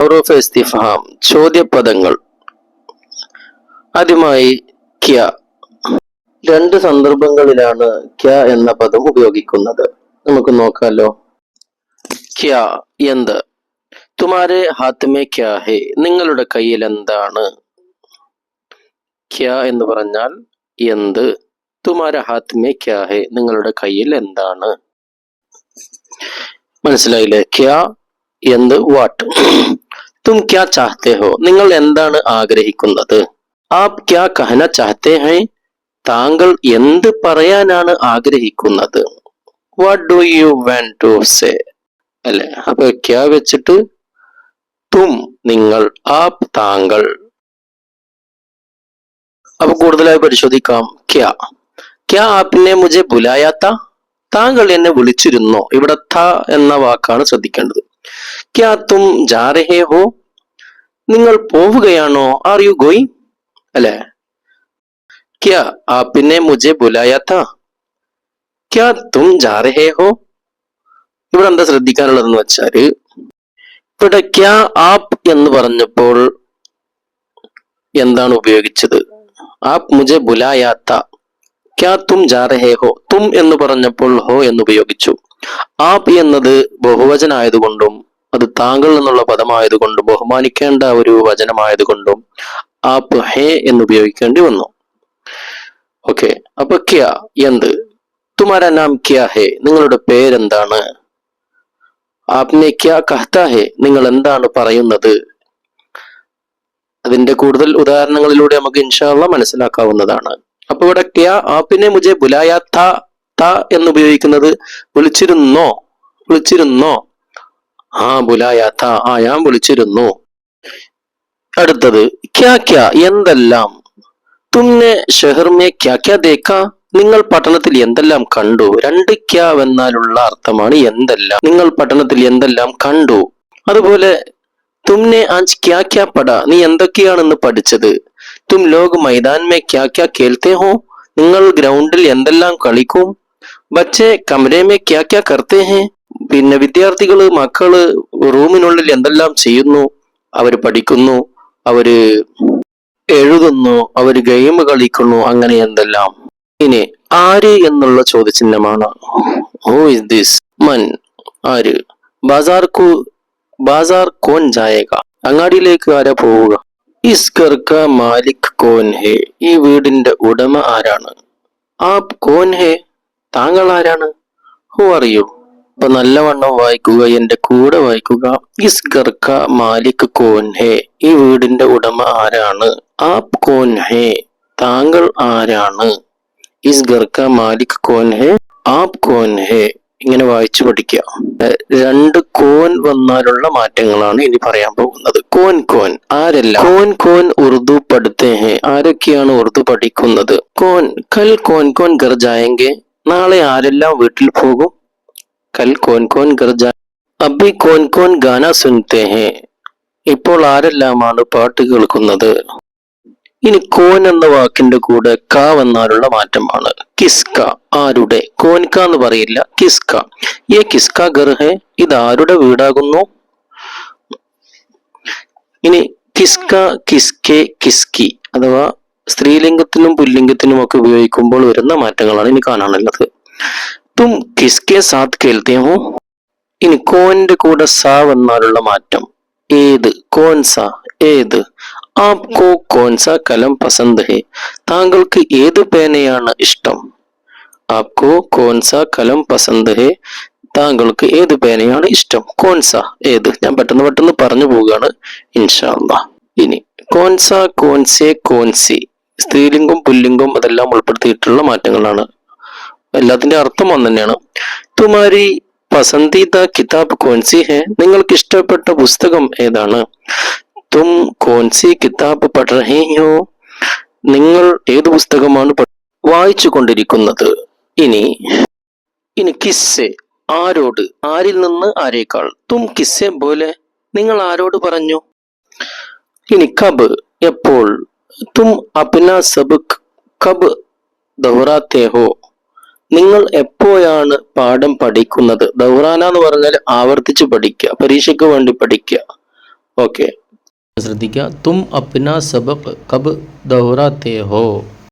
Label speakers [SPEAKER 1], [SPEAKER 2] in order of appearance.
[SPEAKER 1] ഹുറൂഫ് ഇസ്തിഫഹാം ചോദ്യപദങ്ങൾ. ആദ്യമായി ക്യ. രണ്ട് സന്ദർഭങ്ങളിലാണ് ക്യ എന്ന പദം ഉപയോഗിക്കുന്നത്. നമുക്ക് നോക്കാലോ. ക്യ എന്ത്? തുമാരെ ഹാത്മേ ക്യാ ഹേ. നിങ്ങളുടെ കയ്യിൽ എന്താണ്? ക്യ എന്ന് പറഞ്ഞാൽ എന്ത്? തുമാര ഹാത്മേ ക്യാ ഹേ. നിങ്ങളുടെ കയ്യിൽ എന്താണ്? മനസ്സിലായില്ലേ? ക്യ എന്ത്? വാട്ട്? തും ക്യാ ചാഹത്തെ ഹോ നിങ്ങൾ എന്താണ് ആഗ്രഹിക്കുന്നത്? ആപ് ക്യാ കഹന ചാഹത്തെ ഹൈ താങ്കൾ എന്ത് പറയാനാണ് ആഗ്രഹിക്കുന്നത്? What do you want to say അല്ലെ? അപ്പൊ ക്യാ വെച്ചിട്ട് തും നിങ്ങൾ ആപ് താങ്കൾ. അപ്പൊ കൂടുതലായി പരിശോധിക്കാം. ക്യാ. ക്യാ ആപ്പിനെ മുജെ ബുലായാത്ത? താങ്കൾ എന്നെ വിളിച്ചിരുന്നോ? ഇവിടെ ത എന്ന വാക്കാണ് ശ്രദ്ധിക്കേണ്ടത്. ക്യാ തും ജാരഹേ ഹോ നിങ്ങൾ പോവുകയാണോ? ആർ യു ഗോയിങ് അല്ലെ? ക്യാ ആപ്പിനെ മുജെ ബുലായാത്ത ക്യാ തും ജാരഹേ ഹോ ഇവിടെ എന്താ ശ്രദ്ധിക്കാനുള്ളതെന്ന് വെച്ചാൽ ഇവിടെ ക്യാ ആപ്പ് എന്ന് പറഞ്ഞപ്പോൾ എന്താണ് ഉപയോഗിച്ചത്? ആപ്പ് മുജെ ബുലായാത്ത ക്യാ തും ജാരഹേ ഹോ തും എന്ന് പറഞ്ഞപ്പോൾ ഹോ എന്ന് ഉപയോഗിച്ചു. ആപ്പ് എന്നത് ബഹുവചനായതുകൊണ്ടും അത് താങ്കൾ എന്നുള്ള പദമായതുകൊണ്ടും ബഹുമാനിക്കേണ്ട ഒരു വചനമായതുകൊണ്ടും ആപ് ഹേ എന്ന് ഉപയോഗിക്കേണ്ടി വന്നു. ഓക്കെ അപ്പൊ ക്യ എന്ത്? തുമാര നാം ക്യാ ഹേ നിങ്ങളുടെ പേരെന്താണ്? ആപ്നെ ക്യാ കഹ്താ ഹേ നിങ്ങൾ എന്താണ് പറയുന്നത്? അതിന്റെ കൂടുതൽ ഉദാഹരണങ്ങളിലൂടെ നമുക്ക് ഇൻഷാള്ള മനസ്സിലാക്കാവുന്നതാണ്. അപ്പൊ ഇവിടെ ക്യാ ആപ്പിനെ മുജെ ബുലായ ത എന്ന് ഉപയോഗിക്കുന്നത് വിളിച്ചിരുന്നോ? വിളിച്ചിരുന്നോ? ആ ബുലായ ത ആ ഞാൻ വിളിച്ചിരുന്നു. അടുത്തത് ക്യാ ക്യാ എന്തെല്ലാം? തുമ്നെ ഷെഹർമേ ക്യാ ക്യാ ദേക്ക നിങ്ങൾ പട്ടണത്തിൽ എന്തെല്ലാം കണ്ടു? രണ്ട് ക്യാ എന്നാലുള്ള അർത്ഥമാണ് എന്തെല്ലാം. നിങ്ങൾ പട്ടണത്തിൽ എന്തെല്ലാം കണ്ടു? അതുപോലെ തുമ്നെ ആജ് ക്യാ ക്യാ പട നീ എന്തൊക്കെയാണെന്ന് പഠിച്ചത്? തും ലോക് മൈതാൻ മേ ക്യാ ക്യാ കേൾത്തേ ഹോ? നിങ്ങൾ ഗ്രൗണ്ടിൽ എന്തെല്ലാം കളിക്കും? ബച്ചെ കമരേ മേ ക്യാ ക്യാ ഹേ പിന്നെ വിദ്യാർത്ഥികൾ മക്കൾ റൂമിനുള്ളിൽ എന്തെല്ലാം ചെയ്യുന്നു? അവർ പഠിക്കുന്നു അവർ എഴുതുന്നു അവർ ഗെയിം കളിക്കുന്നു അങ്ങനെ എന്തെല്ലാം? ഇനി ആര് എന്നുള്ള ചോദ്യചിഹ്നമാണ്. ഹൂ ഇസ് ദിസ് മൻ ആര്? ബാസാർ കു ബാസാർ കോൻ ജായക അങ്ങാടിയിലേക്ക് ആരാ പോവുക? ഇസ് കർക്ക മാലിക് കോൻ ഹേ. ഈ വീടിന്റെ ഉടമ ആരാണ്? ആ കോൻ ഹേ? താങ്കൾ ആരാണ് ഹു അറിയൂ അപ്പൊ നല്ലവണ്ണം വായിക്കുക എന്റെ കൂടെ വായിക്കുക. ഇസ് ഗർക്ക കാ മാലിക് കോൻഹെ ഈ വീടിന്റെ ഉടമ ആരാണ്? ആപ് കോൻഹെ താങ്കൾ ആരാണ്? ഇസ് ഗർക്ക കാ മാലിക് കോൻഹെ ആപ് കോൻഹെ ഇങ്ങനെ വായിച്ചു പഠിക്കുക. രണ്ട് കോൻ വന്നാലുള്ള മാറ്റങ്ങളാണ് ഇനി പറയാൻ പോകുന്നത്. കോൻ കോൻ ആരല്ല? കോൻ കോൻ ഉറുദു പഠിത്തേ ഹേ? ആരൊക്കെയാണ് ഉറുദു പഠിക്കുന്നത്? കോൻ കൽ കോൻ കോൻ ഗർ ജായെങ്കെ നാളെ ആരെല്ലാം വീട്ടിൽ പോകും? കൽ കോൻ കോൻ ഗർജ അബി കോൻ കോൻ ഗാന സുനത്തെ ഹേ. ഇപ്പോൾ ആരെല്ലാമാണ് പാട്ട് കേൾക്കുന്നത്? ഇനി കോൻ എന്ന വാക്കിന്റെ കൂടെ ക വന്നാലുള്ള മാറ്റമാണ്. കിസ്ക ആരുടെ? കോൻക എന്ന് പറയില്ല. കിസ്ക. ഏ കിസ്ക ഗർഹെ ഇത് ആരുടെ വീടാകുന്നു? ഇനി കിസ്ക കിസ്കെ കിസ്കി അഥവാ സ്ത്രീലിംഗത്തിനും പുല്ലിംഗത്തിനും ഒക്കെ ഉപയോഗിക്കുമ്പോൾ വരുന്ന മാറ്റങ്ങളാണ് ഇനി കാണാനുള്ളത്. തും കിസ്കെ സാത്ത് കേൾത്തേ ഹോ? ഇനി കോന്റെ കൂടെ സ വന്നാലുള്ള മാറ്റം ഏത്? കോൻസ ഏത്? ആപ്കോ കോൻസ കലം പസന്ത് ഹേ. താങ്കൾക്ക് ഏത് പേനയാണ് ഇഷ്ടം? ആപ്കോ കോൻസ കലം പസന്ത് ഹേ. താങ്കൾക്ക് ഏത് പേനയാണ് ഇഷ്ടം? കോൻസ ഏത്? ഞാൻ പെട്ടെന്ന് പെട്ടെന്ന് പറഞ്ഞു പോവുകയാണ്. ഇൻഷാല്ല ഇനി കോൻസ കോൻസെ കോൻസി സ്ത്രീലിംഗം പുല്ലിംഗം അതെല്ലാം ഉൾപ്പെടുത്തിയിട്ടുള്ള മാറ്റങ്ങളാണ്. എല്ലാത്തിന്റെ അർത്ഥം ഒന്ന് തന്നെയാണ്. തുമാരി പസന്തീത കിതാബ് കോൻസി ഹെ നിങ്ങൾക്ക് ഇഷ്ടപ്പെട്ട പുസ്തകം ഏതാണ്? തും കോൻസി കിതാബ് പഠനഹേയോ നിങ്ങൾ ഏത് പുസ്തകമാണ് വായിച്ചു കൊണ്ടിരിക്കുന്നത് ഇനി ഇനി കിസ്സെ ആരോട്? ആരിൽ നിന്ന് ആരേക്കാൾ? തും കിസ്സെ പോലെ നിങ്ങൾ ആരോട് പറഞ്ഞു? ഇനി കബ് എപ്പോൾ തും അപ്ന സബക് കബ് ദൗറാത്തെ ഹോ നിങ്ങൾ എപ്പോഴാണ് പാഠം പഠിക്കുന്നത്? ദൗറാന എന്ന് പറഞ്ഞാൽ ആവർത്തിച്ച് പഠിക്കുക പരീക്ഷയ്ക്ക് വേണ്ടി പഠിക്കുക. ഓക്കെ ശ്രദ്ധിക്കുക. തും അപ്ന സബക് കബ് ദൗറാത്തെ ഹോ.